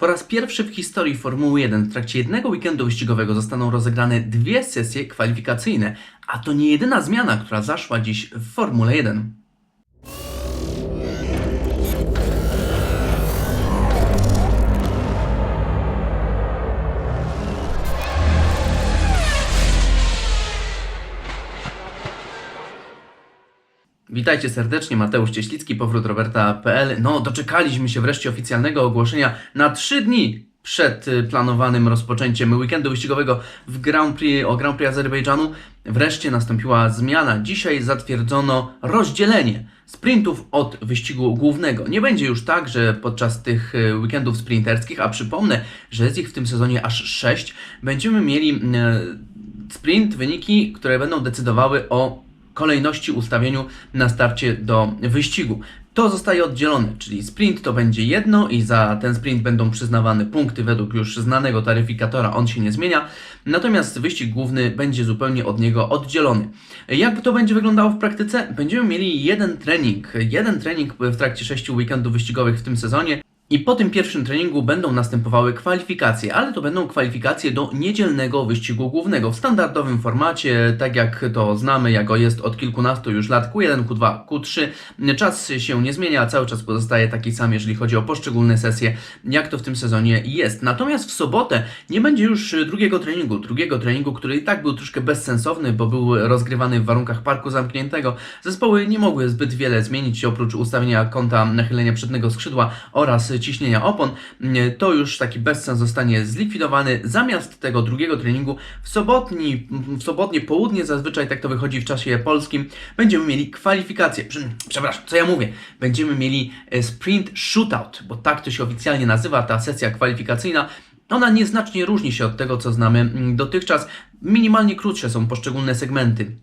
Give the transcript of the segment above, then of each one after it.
Po raz pierwszy w historii Formuły 1 w trakcie jednego weekendu wyścigowego zostaną rozegrane dwie sesje kwalifikacyjne, a to nie jedyna zmiana, która zaszła dziś w Formule 1. Witajcie serdecznie, Mateusz Cieślicki, powrót Roberta.pl. No, doczekaliśmy się wreszcie oficjalnego ogłoszenia na trzy dni przed y, planowanym rozpoczęciem weekendu wyścigowego w Grand Prix, o Grand Prix Azerbejdżanu. Wreszcie nastąpiła zmiana. Dzisiaj zatwierdzono rozdzielenie sprintów od wyścigu głównego. Nie będzie już tak, że podczas tych y, weekendów sprinterskich, a przypomnę, że jest ich w tym sezonie aż sześć, będziemy mieli y, sprint, wyniki, które będą decydowały o kolejności ustawieniu na starcie do wyścigu. To zostaje oddzielone, czyli sprint to będzie jedno i za ten sprint będą przyznawane punkty według już znanego taryfikatora, on się nie zmienia. Natomiast wyścig główny będzie zupełnie od niego oddzielony. Jak to będzie wyglądało w praktyce? Będziemy mieli jeden trening, jeden trening w trakcie sześciu weekendów wyścigowych w tym sezonie. I po tym pierwszym treningu będą następowały kwalifikacje, ale to będą kwalifikacje do niedzielnego wyścigu głównego w standardowym formacie, tak jak to znamy, jak go jest od kilkunastu już lat Q1, Q2, Q3. Czas się nie zmienia, cały czas pozostaje taki sam, jeżeli chodzi o poszczególne sesje, jak to w tym sezonie jest. Natomiast w sobotę nie będzie już drugiego treningu, drugiego treningu, który i tak był troszkę bezsensowny, bo był rozgrywany w warunkach parku zamkniętego. Zespoły nie mogły zbyt wiele zmienić, oprócz ustawienia kąta nachylenia przedniego skrzydła oraz ciśnienia opon, to już taki bezsens zostanie zlikwidowany. Zamiast tego drugiego treningu w, sobotni, w sobotnie południe, zazwyczaj tak to wychodzi w czasie polskim, będziemy mieli kwalifikacje. Prze- Przepraszam, co ja mówię? Będziemy mieli e, sprint shootout, bo tak to się oficjalnie nazywa ta sesja kwalifikacyjna. Ona nieznacznie różni się od tego, co znamy mm, dotychczas. Minimalnie krótsze są poszczególne segmenty.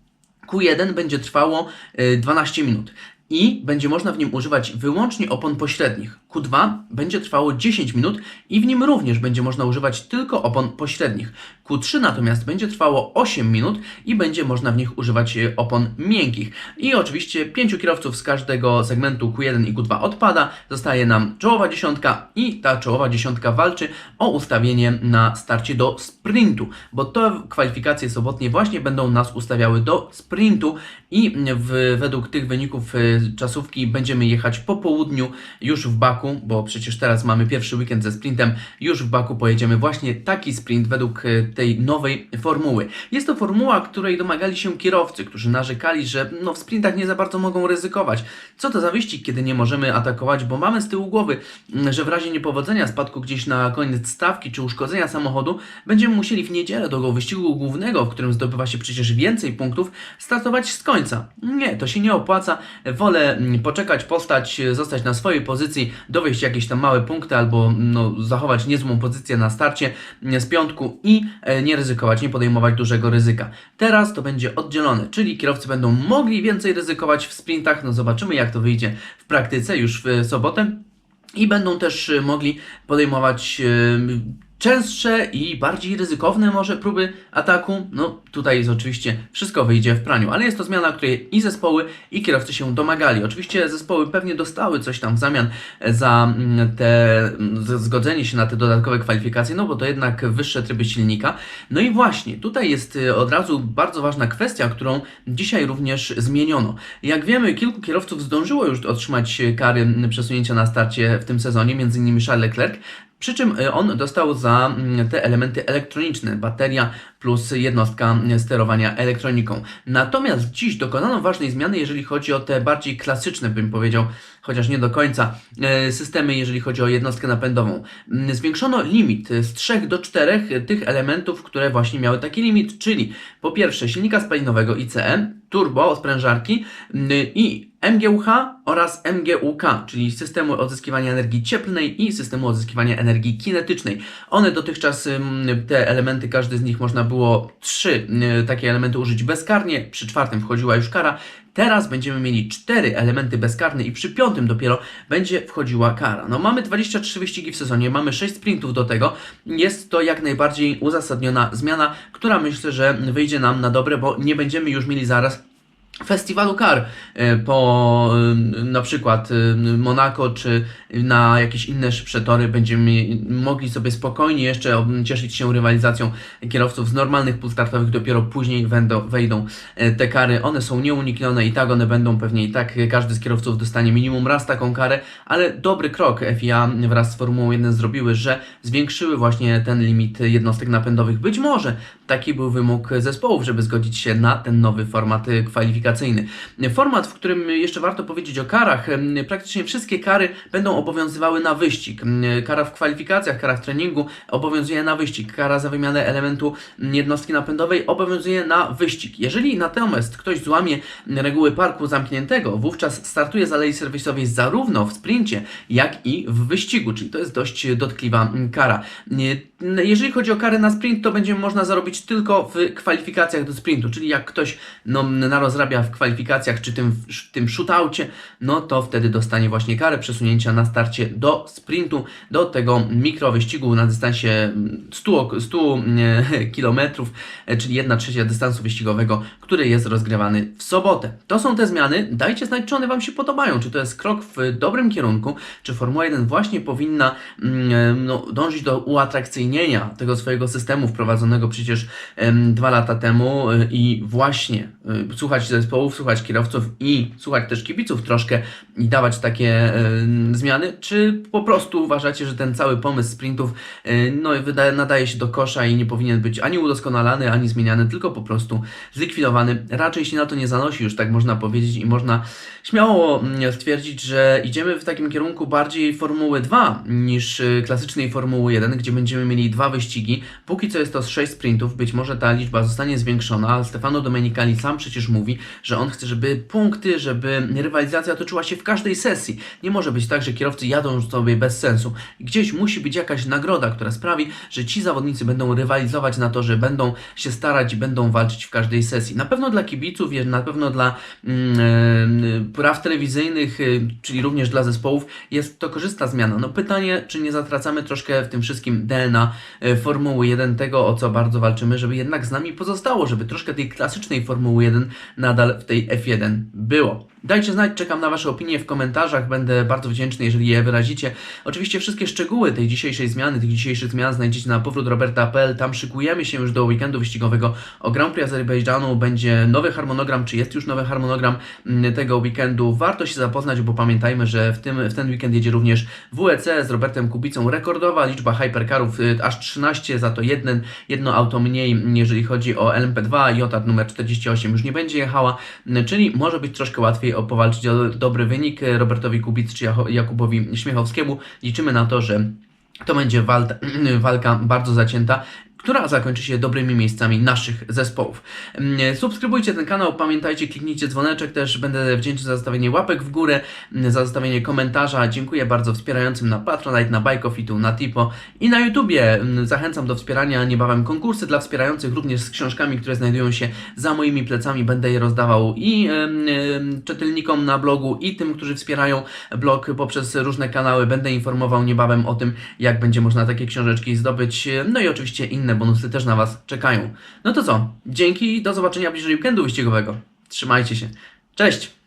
Q1 będzie trwało e, 12 minut i będzie można w nim używać wyłącznie opon pośrednich. Q2 będzie trwało 10 minut i w nim również będzie można używać tylko opon pośrednich. Q3 natomiast będzie trwało 8 minut i będzie można w nich używać e, opon miękkich. I oczywiście pięciu kierowców z każdego segmentu Q1 i Q2 odpada, zostaje nam czołowa dziesiątka i ta czołowa dziesiątka walczy o ustawienie na starcie do sprintu, bo te kwalifikacje sobotnie właśnie będą nas ustawiały do sprintu i w, według tych wyników e, czasówki będziemy jechać po południu już w Baku, bo przecież teraz mamy pierwszy weekend ze sprintem, już w Baku pojedziemy właśnie taki sprint według e, tej nowej formuły. Jest to formuła, której domagali się kierowcy, którzy narzekali, że no, w sprintach nie za bardzo mogą ryzykować. Co to za wyścig, kiedy nie możemy atakować, bo mamy z tyłu głowy, m, że w razie niepowodzenia spadku gdzieś na koniec stawki czy uszkodzenia samochodu, będziemy musieli w niedzielę do wyścigu głównego, w którym zdobywa się przecież więcej punktów, startować z końca. Nie, to się nie opłaca. Wolę mm, poczekać, postać, e, zostać na swojej pozycji, dowieść jakieś tam małe punkty albo no, zachować niezłą pozycję na starcie mm, z piątku i e, nie ryzykować, nie podejmować dużego ryzyka. Teraz to będzie oddzielone, czyli kierowcy będą mogli więcej ryzykować w sprintach. No zobaczymy jak to wyjdzie w praktyce już w sobotę. I będą też e, mogli podejmować częstsze i bardziej ryzykowne może próby ataku. No tutaj jest oczywiście wszystko wyjdzie w praniu, ale jest to zmiana, której i zespoły i kierowcy się domagali. Oczywiście zespoły pewnie dostały coś tam w zamian za mm, te mm, z- zgodzenie się na te dodatkowe kwalifikacje, no bo to jednak wyższe tryby silnika. No i właśnie, tutaj jest y, od razu bardzo ważna kwestia, którą dzisiaj również zmieniono. Jak wiemy, kilku kierowców zdążyło już otrzymać kary przesunięcia na starcie w tym sezonie, m.in. Charles Leclerc, przy czym y, on dostał za mm, te elementy elektroniczne, bateria plus jednostka mm, sterowania elektroniką. Natomiast dziś dokonano ważnej zmiany, jeżeli chodzi o te bardziej klasyczne, bym powiedział, chociaż nie do końca, e, systemy, jeżeli chodzi o jednostkę napędową. Mm, Zwiększono limit z 3 do 4 tych elementów, które właśnie miały taki limit, czyli po pierwsze silnika spalinowego ICE, turbo, sprężarki mm, i MGUH oraz MGUK, czyli systemu odzyskiwania energii cieplnej i systemu odzyskiwania energii kinetycznej. One dotychczas, te elementy, każdy z nich można było trzy y, takie elementy użyć bezkarnie, przy czwartym wchodziła już kara. Teraz będziemy mieli cztery elementy bezkarne i przy piątym dopiero będzie wchodziła kara. No mamy 23 wyścigi w sezonie, mamy 6 sprintów do tego. Jest to jak najbardziej uzasadniona zmiana, która myślę, że wyjdzie nam na dobre, bo nie będziemy już mieli zaraz festiwalu kar e, po e, na przykład e, Monako czy na jakieś inne szybsze tory będziemy mogli sobie spokojnie jeszcze cieszyć się rywalizacją kierowców z normalnych pól startowych, dopiero później wejdą e, te kary. One są nieuniknione i tak one będą pewnie i tak każdy z kierowców dostanie minimum raz taką karę, ale dobry krok FIA wraz z Formułą 1 zrobiły, że zwiększyły właśnie ten limit jednostek napędowych. Być może taki był wymóg zespołów, żeby zgodzić się na ten nowy format y, Format, w którym jeszcze warto powiedzieć o karach. Praktycznie wszystkie kary będą obowiązywały na wyścig. Kara w kwalifikacjach, kara w treningu obowiązuje na wyścig. Kara za wymianę elementu jednostki napędowej obowiązuje na wyścig. Jeżeli natomiast ktoś złamie reguły parku zamkniętego, wówczas startuje z alei serwisowej zarówno w sprincie, jak i w wyścigu, czyli to jest dość dotkliwa kara. Jeżeli chodzi o karę na sprint, to będzie można zarobić tylko w kwalifikacjach do sprintu, czyli jak ktoś no, narozrabia w kwalifikacjach czy tym, w tym shootoucie, no to wtedy dostanie właśnie karę przesunięcia na starcie do sprintu, do tego mikrowyścigu na dystansie mm, 100, ok- 100 e, kilometrów, e, czyli 1 trzecia dystansu wyścigowego, który jest rozgrywany w sobotę. To są te zmiany. Dajcie znać, czy one Wam się podobają, czy to jest krok w dobrym kierunku, czy Formuła 1 właśnie powinna mm, e, no, dążyć do uatrakcyjnienia tego swojego systemu wprowadzonego przecież dwa lata temu e, i właśnie e, słuchać zespołów, słuchać kierowców i słuchać też kibiców troszkę i dawać takie zmiany, czy po prostu uważacie, że ten cały pomysł sprintów e, no, nadaje się do kosza i nie powinien być ani udoskonalany, ani zmieniany, tylko po prostu zlikwidowany. Raczej się na to nie zanosi, już tak można powiedzieć i można śmiało mm, stwierdzić, że idziemy w takim kierunku bardziej Formuły 2 niż y, klasycznej Formuły 1, gdzie będziemy mieli dwa wyścigi. Póki co jest to 6 sprintów, być może ta liczba zostanie zwiększona, ale Stefano Domenicali sam przecież mówi, że on chce, żeby punkty, żeby rywalizacja toczyła się w każdej sesji. Nie może być tak, że kierowcy jadą sobie bez sensu. Gdzieś musi być jakaś nagroda, która sprawi, że ci zawodnicy będą rywalizować na to, że będą się starać i będą walczyć w każdej sesji. Na pewno dla kibiców, na pewno dla mm, e, praw telewizyjnych, y, czyli również dla zespołów, jest to korzystna zmiana. No pytanie, czy nie zatracamy troszkę w tym wszystkim DNA e, Formuły 1, tego o co bardzo walczymy, żeby jednak z nami pozostało, żeby troszkę tej klasycznej Formuły 1 nadal w tej F1 było. Dajcie znać, czekam na Wasze opinie w komentarzach, będę bardzo wdzięczny, jeżeli je wyrazicie. Oczywiście wszystkie szczegóły tej dzisiejszej zmiany, tych dzisiejszych zmian znajdziecie na powrótroberta.pl, tam szykujemy się już do weekendu wyścigowego o Grand Prix Azerbejdżanu, będzie nowy harmonogram, czy jest już nowy harmonogram mm, tego weekendu. Warto się zapoznać, bo pamiętajmy, że w, tym, w ten weekend jedzie również WEC z Robertem Kubicą, rekordowa liczba hypercarów, aż 13, za to jeden, jedno auto mniej, jeżeli chodzi o LMP2, Jotard numer 48 już nie będzie jechała, czyli może być troszkę łatwiej powalczyć o dobry wynik. Robertowi Kubicy czy Jakubowi Śmiechowskiemu. Liczymy na to, że to będzie walka bardzo zacięta, która zakończy się dobrymi miejscami naszych zespołów. Mm, Subskrybujcie ten kanał, pamiętajcie, kliknijcie dzwoneczek, też będę wdzięczny za zostawienie łapek w górę, mm, za zostawienie komentarza. Dziękuję bardzo wspierającym na Patronite, na Bajkofitu, na Tipo i na YouTubie. Mm, Zachęcam do wspierania niebawem konkursy dla wspierających, również z książkami, które znajdują się za moimi plecami. Będę je rozdawał i em, czytelnikom na blogu, i tym, którzy wspierają blog poprzez różne kanały. Będę informował niebawem o tym, jak będzie można takie książeczki zdobyć. No i oczywiście inne bonusy też na Was czekają. No to co? Dzięki, do zobaczenia bliżej weekendu wyścigowego. Trzymajcie się. Cześć!